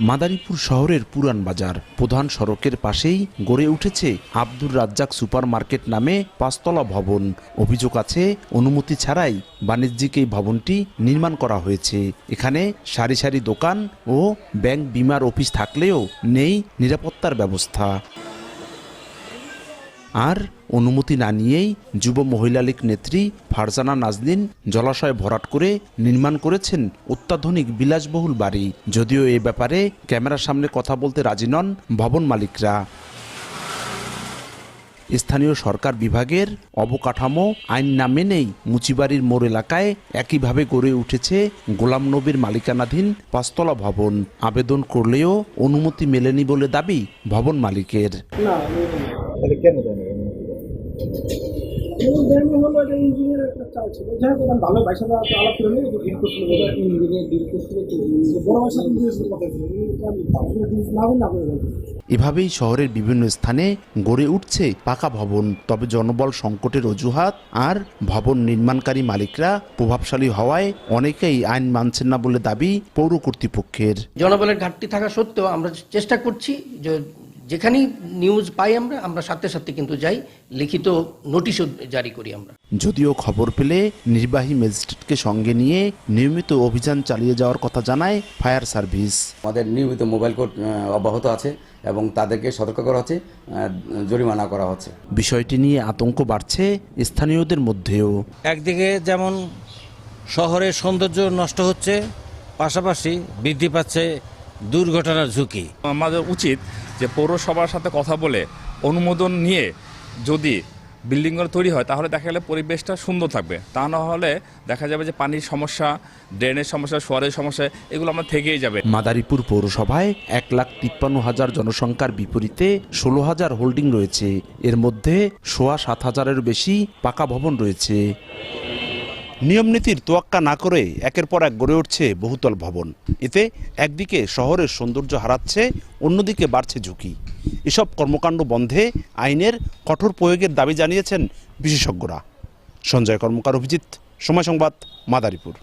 মাদারীপুর শহরের পুরান বাজার। প্রধান সড়কের পাশেই গড়ে উঠেছে আব্দুর রাজ্জাক সুপার মার্কেট নামে পাঁচতলা ভবন। অভিযোগ আছে, অনুমতি ছাড়াই বাণিজ্যিক এই ভবনটি নির্মাণ করা হয়েছে। এখানে সারি সারি দোকান ও ব্যাংক বিমার অফিস থাকলেও নেই নিরাপত্তার ব্যবস্থা। আর অনুমতি না নিয়েই যুব মহিলা লীগ নেত্রী ফারজানা নাজনীন জলাশয় ভরাট করে নির্মাণ করেছেন অত্যাধুনিক বিলাসবহুল বাড়ি। যদিও এ ব্যাপারে ক্যামেরার সামনে কথা বলতে রাজি নন ভবন মালিকরা। স্থানীয় সরকার বিভাগের অবকাঠামো আইন না মেনেই মুচিবাড়ির মোড় এলাকায় একইভাবে গড়ে উঠেছে গোলাম নবীর মালিকানাধীন পাঁচতলা ভবন। আবেদন করলেও অনুমতি মেলেনি বলে দাবি ভবন মালিকের। তাহলে কেন দেন না? হলো এটা ইঞ্জিনিয়ারের একটা চাল ছিল। যাই হোক এখন ভালো ভাইসা তো আলাপ করে নিয়ে ডিল করছিল ইঞ্জিনিয়ার ডিল করছিল বড় ভাইসা ইঞ্জিনিয়ার কথা ছিল না না বলে এভাবেই শহরের বিভিন্ন স্থানে গড়ে উঠছে পাকা ভবন। তবে জনবল সংকটের অজুহাত আর ভবন নির্মাণকারী মালিকরা প্রভাবশালী হওয়ায় অনেকেই আইন মানছেন না বলে দাবি পৌর কর্তৃপক্ষের। জনবলের ঘাটতি থাকা সত্ত্বেও আমরা চেষ্টা করছি যে যেখানেই নিউজ পাই আমরা আমরা সাথে সাথে কিন্তু যাই লিখিত নোটিশও জারি করি আমরা। যদিও খবর পেলে নির্বাহী ম্যাজিস্ট্রেটকে সঙ্গে নিয়ে নিয়মিত অভিযান চালিয়ে যাওয়ার কথা জানায় ফায়ার সার্ভিস। আমাদের নিয়মিত মোবাইল কোর্ট অব্যাহত আছে এবং তাদেরকে সতর্ক করা হচ্ছে জরিমানা করা হচ্ছে। বিষয়টি নিয়ে আতঙ্ক বাড়ছে স্থানীয়দের মধ্যেও। একদিকে যেমন শহরের সৌন্দর্য নষ্ট হচ্ছে পাশাপাশি বৃদ্ধি পাচ্ছে দুর্ঘটনার ঝুঁকি। আমাদের উচিত যে পৌরসভার সাথে কথা বলে অনুমোদন নিয়ে যদি বিল্ডিংগুলো তৈরি হয় তাহলে দেখা গেলে পরিবেশটা সুন্দর থাকবে। তা না হলে দেখা যাবে যে পানির সমস্যা ড্রেনের সমস্যা সোয়ারের সমস্যা এগুলো আমার থেকেই যাবে। মাদারীপুর পৌরসভায় এক লাখ তিপ্পান্ন হাজার জনসংখ্যার বিপরীতে ষোলো হাজার হোল্ডিং রয়েছে। এর মধ্যে সোয়া সাত হাজারের বেশি পাকা ভবন রয়েছে। নিয়মনীতির তোয়াক্কা না করে একের পর এক গড়ে উঠছে বহুতল ভবন। এতে একদিকে শহরের সৌন্দর্য হারাচ্ছে, অন্যদিকে বাড়ছে ঝুঁকি। এসব কর্মকাণ্ড বন্ধে আইনের কঠোর প্রয়োগের দাবি জানিয়েছেন বিশেষজ্ঞরা। সঞ্জয় কর্মকার, অভিজিৎ। সময় সংবাদ, মাদারীপুর।